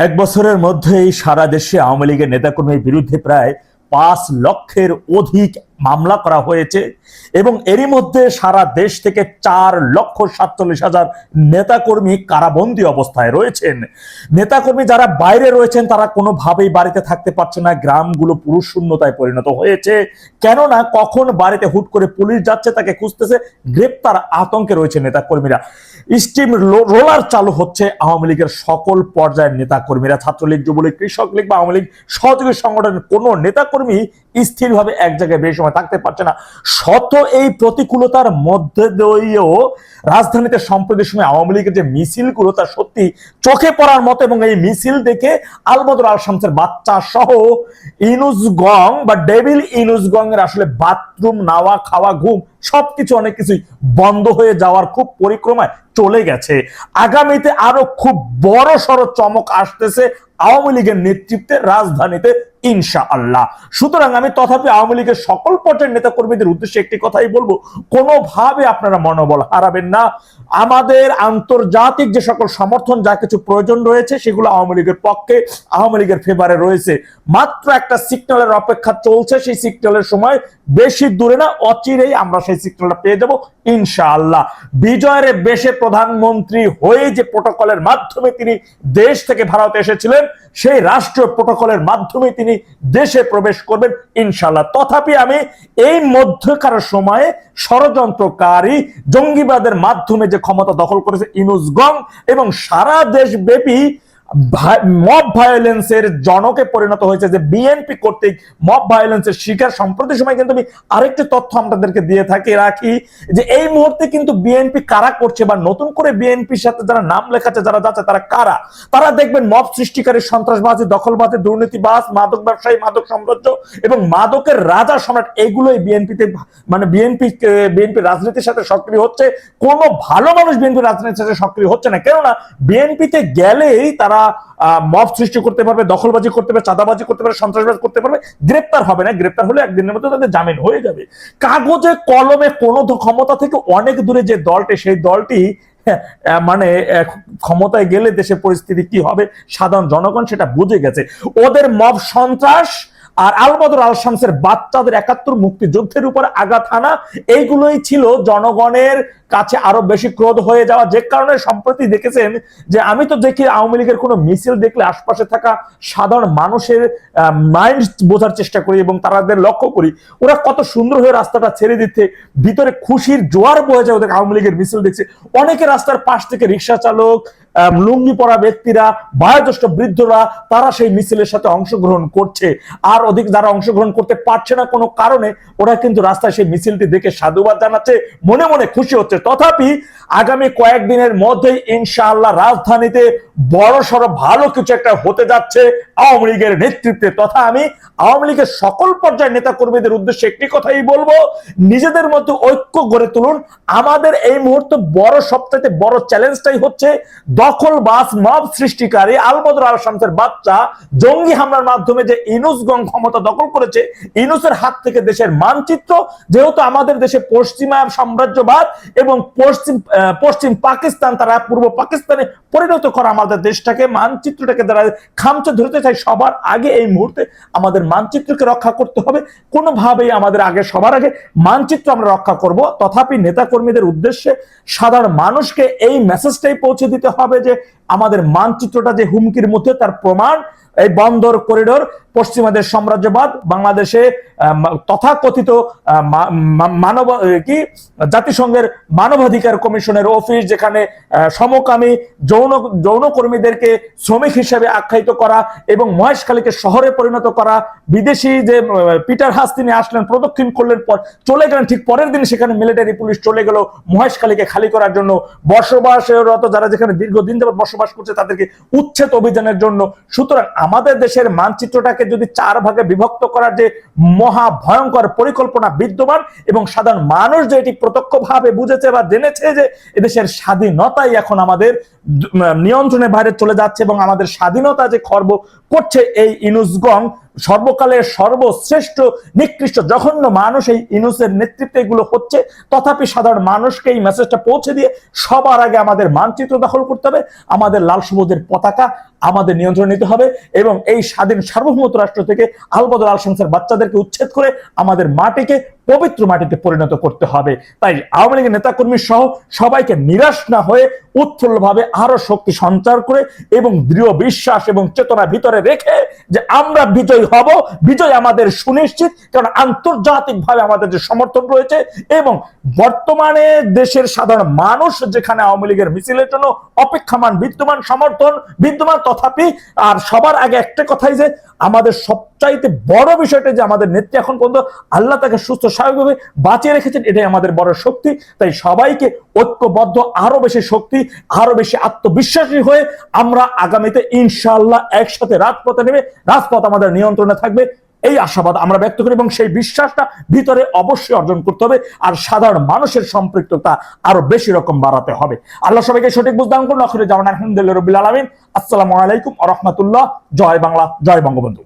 এক বছরের মধ্যেই সারা দেশে আওয়ামী লীগের নেতাকর্মীর বিরুদ্ধে প্রায় পাঁচ লক্ষের অধিক মামলা করা হয়েছে এবং এরই মধ্যে সারা দেশ থেকে চার লক্ষ সাতচল্লিশ হাজার নেতাকর্মী কারাবন্দী অবস্থায় রয়েছেন। নেতাকর্মী যারা বাইরে রয়েছেন, তারা কোনোভাবেই বাড়িতে থাকতে পারছে না। গ্রামগুলো পুরুষ শূন্যতায় পরিণত হয়েছে। কেননা কখন বাড়িতে হুট করে পুলিশ যাচ্ছে তাকে খুঁজতেছে, গ্রেপ্তার আতঙ্কে রয়েছে নেতাকর্মীরা। স্টিম রোলার চালু হচ্ছে আওয়ামী লীগের সকল পর্যায়ের নেতাকর্মীরা। ছাত্রলীগ, যুবলীগ, কৃষক লীগ বা আওয়ামী লীগ সহযোগী সংগঠনের কোনো নেতাকর্মী স্থিরভাবে এক জায়গায় বেশি সময় থাকতে পারছে না। শত এই প্রতিকূলতার মধ্যে দিয়েও রাজধানীতে সম্প্রতি সময় আওয়ামী লীগের যে মিছিলগুলো, তা সত্যি চোখে পড়ার মতো এবং এই মিছিল দেখে আলবদর আল শামসের বাচ্চা সহ ইনুসগং বা ডেভিল ইনুসগং এর আসলে বাথরুম, নাওয়া, খাওয়া, ঘুম সবকিছু অনেক কিছুই বন্ধ হয়ে যাওয়ার খুব পরিক্রমায় চলে গেছে। আগামীতে আরও খুব বড় সড় চমক আসতেছে আওয়ামী লীগের নেতৃত্বে রাজধানীতে ইনশা আল্লাহ সুতরাং আমি তথাপি আওয়ামী লীগের সকল পর্যায়ের নেতা কর্মীদের উদ্দেশ্যে একটি কথাই বলব, কোনোভাবে আপনারা মনোবল হারাবেন না। আমাদের আন্তর্জাতিক যে সকল সমর্থন, যা কিছু প্রয়োজন রয়েছে, সেগুলো আওয়ামী লীগের পক্ষে, আওয়ামী লীগের ফেভারে রয়েছে। মাত্র একটা সিগন্যালের অপেক্ষা চলছে, সেই সিগন্যালের সময় বেশি দূরে না, অচিরেই আমরা সেই সিগন্যালটা পেয়ে যাব, ইনশাআল্লাহ। বিজয়ের বেশে প্রধানমন্ত্রী হয়ে যে প্রোটোকলের মাধ্যমে তিনি দেশ থেকে ভারতে এসেছিলেন, সেই রাষ্ট্রীয় প্রোটোকলের মাধ্যমে তিনি দেশে প্রবেশ করবেন ইনশাল্লাহ তথাপি আমি এই মধ্যকার সময়ে ষড়যন্ত্রকারী, জঙ্গিবাদের মাধ্যমে যে ক্ষমতা দখল করেছে ইনুজগম এবং সারা দেশব্যাপী মব ভায়োলেন্সের জনকে পরিণত হয়েছে যে বিএনপি কর্তৃক মব ভায়োলেন্সের শিকার সম্প্রতি সময় কিন্তু আমি আরেকটি তথ্য আপনাদেরকে দিয়ে থাকি, রাখি যে এই মুহূর্তে কিন্তু বিএনপি কারা করছে বা নতুন করে বিএনপির সাথে যারা নাম লেখাচ্ছে, যারা যাচ্ছে, তারা কারা? তারা দেখবেন মব সৃষ্টিকারী সন্ত্রাসবাদী দখলবাদী মাদক ব্যবসায়ী, মাদক সাম্রাজ্য এবং মাদকের রাজা সম্রাট এগুলোই বিএনপিতে মানে বিএনপি বিএনপি রাজনীতির সাথে সক্রিয় হচ্ছে। কোনো ভালো মানুষ বিএনপি রাজনীতির সাথে সক্রিয় হচ্ছে না। কেননা বিএনপিতে গেলেই তারা মব সৃষ্টি করতে পারবে, দখলবাজি করতে পারবে, চাঁদাবাজি করতে পারবে সন্ত্রাসবাদ করতে পারবে, গ্রেপ্তার হবে না, গ্রেপ্তার হলে একদিনের মধ্যে তাদের জামিন হয়ে যাবে। কাগজে, কলমে কোন ক্ষমতা থেকে অনেক দূরে যে দলটি, সেই দলটি মানে ক্ষমতায় গেলে দেশের পরিস্থিতি কি হবে, সাধারণ জনগণ সেটা বুঝে গেছে। ওদের মব সন্ত্রাস আর আলবদর আল শামসের বাচ্চাদের একাত্তর মুক্তিযুদ্ধের উপর আঘাত আনা এইগুলোই ছিল জনগণের কাছে আরও বেশি ক্রোধ হয়ে যাওয়া। যে কারণে সম্প্রতি দেখেছেন যে আমি তো দেখি আওয়ামী লীগের কোনো মিছিল দেখলে আশপাশে থাকা সাধারণ মানুষের মাইন্ড বোঝার চেষ্টা করি এবং তাদের লক্ষ্য করি। ওরা কত সুন্দর হয়ে রাস্তাটা ছেড়ে দিতে ভিতরে খুশির জোয়ার বয়ে যায় ওদের আওয়ামী লীগের মিছিল দেখছে। অনেকে রাস্তার পাশ থেকে রিক্সা চালক লুঙ্গি পরা ব্যক্তিরা, বয়োজ্যেষ্ঠ বৃদ্ধরা, তারা সেই মিছিলের সাথে অংশগ্রহণ করছে। আর অধিক যারা অংশগ্রহণ করতে পারছে না কোনো কারণে, ওরা কিন্তু রাস্তায় সেই মিছিলটি দেখে সাধুবাদ জানাচ্ছে, মনে মনে খুশি হচ্ছে। তথাপি আগামী কয়েকদিনের মধ্যেই ইনশাআল্লাহ রাজধানীতে বড় সড়ো ভালো কিছু একটা হতে যাচ্ছে আওয়ামী লীগের নেতৃত্বে। তথা আমি আওয়ামী লীগের সকল পর্যায়ের নেতা কর্মীদের উদ্দেশ্যে একটি কথাই বলব, নিজেদের মধ্যে ঐক্য গড়ে তুলুন। আমাদের এই মুহূর্তে বড়, সবচাইতে বড় চ্যালেঞ্জটাই হচ্ছে দখল বাস মব সৃষ্টিকারী আলবদর আল শামসের বাচ্চা জঙ্গি হামলার মাধ্যমে যে ইনুসগং ক্ষমতা দখল করেছে, ইনুসের হাত থেকে দেশের মানচিত্র, যেহেতু আমাদের দেশে পশ্চিমা সাম্রাজ্যবাদ এবং পশ্চিম পশ্চিম পাকিস্তান, তারা পূর্ব পাকিস্তানে পরিণত করা আমাদের দেশটাকে, মানচিত্রটাকে যারা খামচে ধরতে চাই সবার আগে এই মুহূর্তে আমাদের মানচিত্রকে রক্ষা করতে হবে। কোনোভাবেই আমাদের আগে, সবার আগে মানচিত্র আমরা রক্ষা করব। তথাপি নেতা কর্মীদের উদ্দেশ্যে সাধারণ মানুষকে এই মেসেজটাই পৌঁছে দিতে হবে। যে আমাদের মানচিত্রটা যে হুমকির মধ্যে তার প্রমাণ এই বন্দর করিডোর পশ্চিমাদের সাম্রাজ্যবাদ বাংলাদেশে তথাকথিত মানব কি? জাতিসংঘের মানবাধিকার কমিশনের অফিস যেখানে সমকামী যৌন যৌন কর্মীদেরকে শ্রমিক হিসেবে আখ্যায়িত করা এবং মহেশখালীকে শহরে পরিণত করা, বিদেশি যে পিটার হাস তিনি আসলেন, প্রদক্ষিণ করলেন পর, চলে গেলেন, ঠিক পরের দিন সেখানে মিলিটারি পুলিশ চলে গেল মহেশখালীকে খালি করার জন্য। বসবাসরত যারা যেখানে দীর্ঘদিন ধরে বসবাস করছে তাদেরকে উচ্ছেদ অভিযানের জন্য। সুতরাং আমাদের দেশের মানচিত্রটাকে যদি চার ভাগে বিভক্ত করার যে মহা ভয়ঙ্কর পরিকল্পনা বিদ্যমান এবং সাধারণ মানুষ যে এটি প্রত্যক্ষভাবে বুঝেছে বা জেনেছে যে এদেশের স্বাধীনতাই এখন আমাদের নিয়ন্ত্রণের বাইরে চলে যাচ্ছে এবং আমাদের স্বাধীনতা যে খর্ব করছে এই ইনুসগং সর্বকালের সর্বশ্রেষ্ঠ, নিকৃষ্ট, জঘন্য মানুষ এই ইনুসের নেতৃত্বে এগুলো হচ্ছে। তথাপি সাধারণ মানুষকে এই মেসেজটা পৌঁছে দিয়ে সবার আগে আমাদের মানচিত্র দখল করতে হবে, আমাদের লাল সবুজের পতাকা আমাদের নিয়ন্ত্রণ নিতে হবে এবং এই স্বাধীন সার্বভৌমত্ব রাষ্ট্র থেকে আলবদর আল সংসার বাচ্চাদেরকে উচ্ছেদ করে আমাদের মাটিকে পবিত্র মাটিতে পরিণত করতে হবে। তাই আওয়ামী লীগের নেতাকর্মী সহ সবাইকে নিরাশ না হয়ে উৎফুল্লভাবে আরও শক্তি সঞ্চার করে এবং দৃঢ় বিশ্বাস এবং চেতনা ভিতরে রেখে যে আমরা বিজয়ী হব, বিজয় আমাদের সুনিশ্চিত, কারণ আন্তর্জাতিকভাবে আমাদের যে সমর্থন রয়েছে এবং বর্তমানে দেশের সাধারণ মানুষ যেখানে আওয়ামী লীগের মিছিলের জন্য অপেক্ষামান, বিদ্যমান, সমর্থন, বিদ্যমান, তথাপি আর সবার আগে একটা কথাই যে আমাদের সবচাইতে বড় বিষয়টা যে আমাদের নেত্রী এখন পর্যন্ত আল্লাহ তাকে সুস্থ স্বাভাবিকভাবে বাঁচিয়ে রেখেছেন, এটাই আমাদের বড় শক্তি। তাই সবাইকে ঐক্যবদ্ধ, আরও বেশি শক্তি, আরও বেশি আত্মবিশ্বাসী হয়ে আমরা আগামীতে ইনশাআল্লাহ একসাথে রাজপথে নেবে রাজপথ আমাদের নিয়ন্ত্রণে থাকবে। এই আশাবাদ আমরা ব্যক্ত করি এবং সেই বিশ্বাসটা ভিতরে অবশ্যই অর্জন করতে হবে আর সাধারণ মানুষের সম্পৃক্ততা আরও বেশি রকম বাড়াতে হবে। আল্লাহ সবাইকে সঠিক বুঝদান করুন। আখরে জামান আসসালামু আলাইকুম রহমতুল্লাহ। জয় বাংলা, জয় বঙ্গবন্ধু।